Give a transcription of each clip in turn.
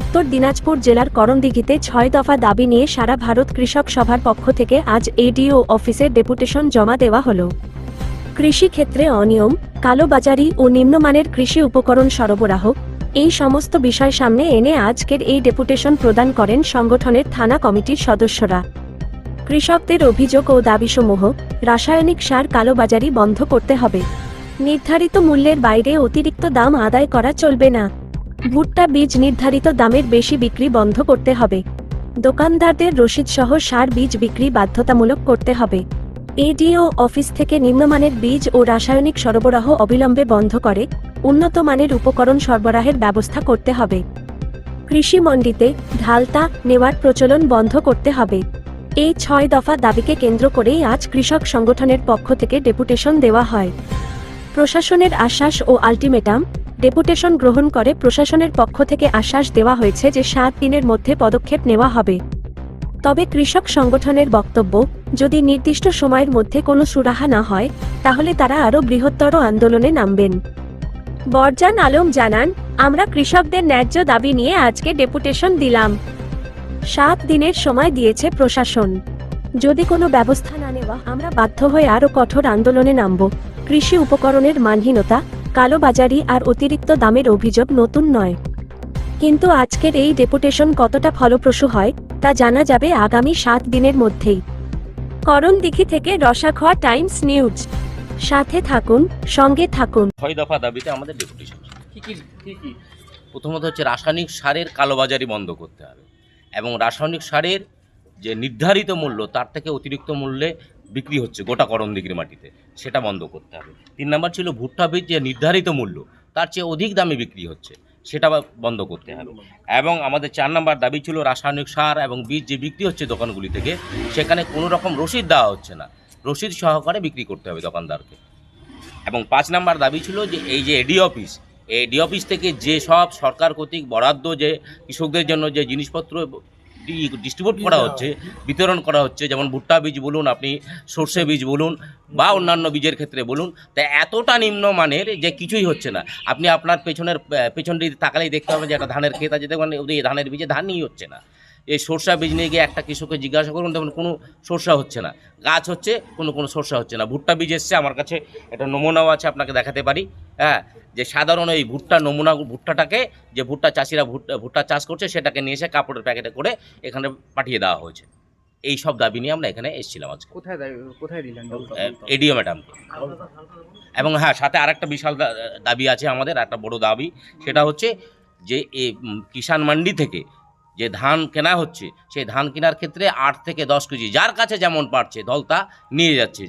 উত্তর দিনাজপুর জেলার করণদিঘিতে ছয় দফা দাবি নিয়ে সারা ভারত কৃষক সভার পক্ষ থেকে আজ এডিও অফিসে ডেপুটেশন জমা দেওয়া হল। কৃষি ক্ষেত্রে অনিয়ম, কালোবাজারি ও নিম্নমানের কৃষি উপকরণ সরবরাহ, এই সমস্ত বিষয় সামনে এনে আজকের এই ডেপুটেশন প্রদান করেন সংগঠনের থানা কমিটির সদস্যরা। কৃষকদের অভিযোগ ও দাবিসমূহ, রাসায়নিক সার কালোবাজারি বন্ধ করতে হবে। নির্ধারিত মূল্যের বাইরে অতিরিক্ত দাম আদায় করা চলবে না। ভুট্টা বীজ নির্ধারিত দামের বেশি বিক্রি বন্ধ করতে হবে। দোকানদারদের রসিদসহ সার বীজ বিক্রি বাধ্যতামূলক করতে হবে। এডিও অফিস থেকে নিম্নমানের বীজ ও রাসায়নিক সরবরাহ অবিলম্বে বন্ধ করে, উন্নত মানের উপকরণ সরবরাহের ব্যবস্থা করতে হবে। কৃষি মন্ডিতে ঢালতা নেওয়ার প্রচলন বন্ধ করতে হবে। এই ছয় দফা দাবিকে কেন্দ্র করেই আজ কৃষক সংগঠনের পক্ষ থেকে ডেপুটেশন দেওয়া হয়। প্রশাসনের আশ্বাস ও আলটিমেটাম ডেপুটেশন গ্রহণ করে প্রশাসনের পক্ষ থেকে আশ্বাস দেওয়া হয়েছে যে সাত দিনের মধ্যে পদক্ষেপ নেওয়া হবে। তবে কৃষক সংগঠনের বক্তব্য, যদি নির্দিষ্ট সময়ের মধ্যে কোনো সুরাহা না হয়, তাহলে তারা আরও বৃহত্তর আন্দোলনে নামবেন। বরজান আলম জানান, আমরা কৃষকদের ন্যায্য দাবি নিয়ে আজকে ডেপুটেশন দিলাম। সাত দিনের সময় দিয়েছে প্রশাসন। যদি কোনো ব্যবস্থা না নেওয়া, আমরা বাধ্য হয়ে আরও কঠোর আন্দোলনে নামব। কৃষি উপকরণের মানহীনতা কালোবাজারি আর অতিরিক্ত দামের অভিযোগ নতুন নয়। কিন্তু আজকের এই ডেপুটেশন কতটা ফলপ্রসূ হয় তা জানা যাবে আগামী সাত দিনের মধ্যেই। করণদিঘি থেকে রসাখোয়া টাইমস নিউজ। সাথে থাকুন সঙ্গে থাকুন। ছয় দফা দাবিতে আমাদের ডেপুটেশন। কি কি কি কি? প্রথমত হচ্ছে রাসায়নিক সারের কালোবাজারি বন্ধ করতে হবে। এবং রাসায়নিক সারের যে নির্ধারিত মূল্য তার থেকে অতিরিক্ত মূল্যে বিক্রি হচ্ছে গোটা দিঘির মাটিতে, সেটা বন্ধ করতে হবে। তিন নম্বর ছিল ভুট্টা বীজ যে নির্ধারিত মূল্য, তার চেয়ে অধিক দামে বিক্রি হচ্ছে, সেটা বন্ধ করতে হবে। এবং আমাদের চার নম্বর দাবি ছিল রাসায়নিক সার এবং বীজ যে বিক্রি হচ্ছে দোকানগুলি থেকে, সেখানে কোনো রকম রসিদ দেওয়া হচ্ছে না। রসিদ সহকারে বিক্রি করতে হবে দোকানদারকে। এবং পাঁচ নাম্বার দাবি ছিল যে এই যে এডি অফিস এডি অফিস থেকে যে সব সরকার কর্তৃক বরাদ্দ যে কৃষকদের জন্য যে জিনিসপত্র ডিস্ট্রিবিউট করা হচ্ছে বিতরণ করা হচ্ছে যেমন ভুট্টা বীজ বলুন আপনি সর্ষে বীজ বলুন বা অন্যান্য বীজের ক্ষেত্রে বলুন তা এতটা নিম্নমানের যে কিছুই হচ্ছে না। আপনি আপনার পেছনের পেছন দিকে তাকালেই দেখতে পাবেন যে একটা ধানের ক্ষেত আছে দেখবেন ওদের ধানের বীজে ধানই হচ্ছে না। এই সরষা বীজ নিয়ে গিয়ে একটা কৃষককে জিজ্ঞাসা করুন দেখুন কোনো সরষা হচ্ছে না। গাছ হচ্ছে কোনো কোনো সরষা হচ্ছে না। ভুট্টা বীজ এসছে আমার কাছে একটা নমুনাও আছে আপনাকে দেখাতে পারি। হ্যাঁ যে সাধারণ এই ভুট্টা নমুনা ভুট্টাটাকে যে ভুট্টা চাষিরা ভুট্টা ভুট্টা চাষ করছে সেটাকে নিয়ে এসে কাপড়ের প্যাকেটে করে এখানে পাঠিয়ে দেওয়া হয়েছে। এই সব দাবি নিয়ে আমরা এখানে এসেছিলাম আজকে। কোথায় কোথায় দিলেন? এডিও ম্যাডামকে। এবং হ্যাঁ সাথে আরেকটা বিশাল দাবি আছে আমাদের একটা বড় দাবি। সেটা হচ্ছে যে কিষাণ মান্ডি থেকে যে ধান কেনা হচ্ছে, সেই ধান কেনার ক্ষেত্রে আট থেকে দশ কেজি, যার কাছে যেমন পারছে দলতা নিয়ে যাচ্ছে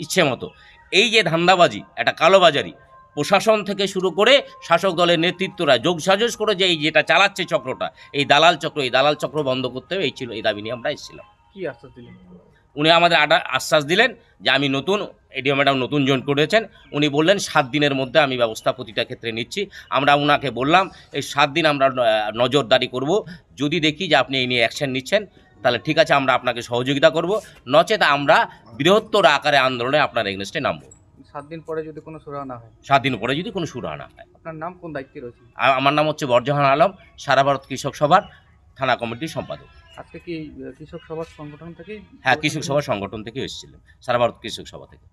ইচ্ছে মতো। এই যে ধান্দাবাজি, একটা কালোবাজারি, প্রশাসন থেকে শুরু করে শাসক দলের নেতৃত্বরা যোগসাজস করে যে এই যেটা চালাচ্ছে চক্রটা, এই দালাল চক্র, এই দালাল চক্র বন্ধ করতে এই ছিল এই দাবি নিয়ে আমরা এসেছিলাম। কি আশ্বাস দিলেন? উনি আমাদের আশ্বাস দিলেন যে আমি নতুন এডিও ম্যাডাম নতুন জয়েন করেছেন। উনি বললেন সাত দিনের মধ্যে আমি ব্যবস্থা প্রতিটা ক্ষেত্রে নিচ্ছি। আমরা ওনাকে বললাম এই সাত দিন আমরা নজরদারি করব। যদি দেখি যে আপনি এই নিয়ে অ্যাকশন নিচ্ছেন তাহলে ঠিক আছে আমরা আপনাকে সহযোগিতা করব। নচেত আমরা বৃহত্তর আকারে আন্দোলনে আপনার এগনেস্টে নামবো। সাত দিন পরে যদি কোনো সুরাহা না হয়? সাত দিন পরে যদি কোনো সুরাহা না হয়। আপনার নাম কোন দায়িত্বে রয়েছে? আমার নাম হচ্ছে বরজাহান আলম সারা ভারত কৃষক সভার থানা কমিটির সম্পাদক। আজকে কি কৃষক সভা সংগঠন থেকে হ্যাঁ কৃষক সভা সংগঠন থেকে এসেছিলেন সারা ভারত কৃষক সভা থেকে।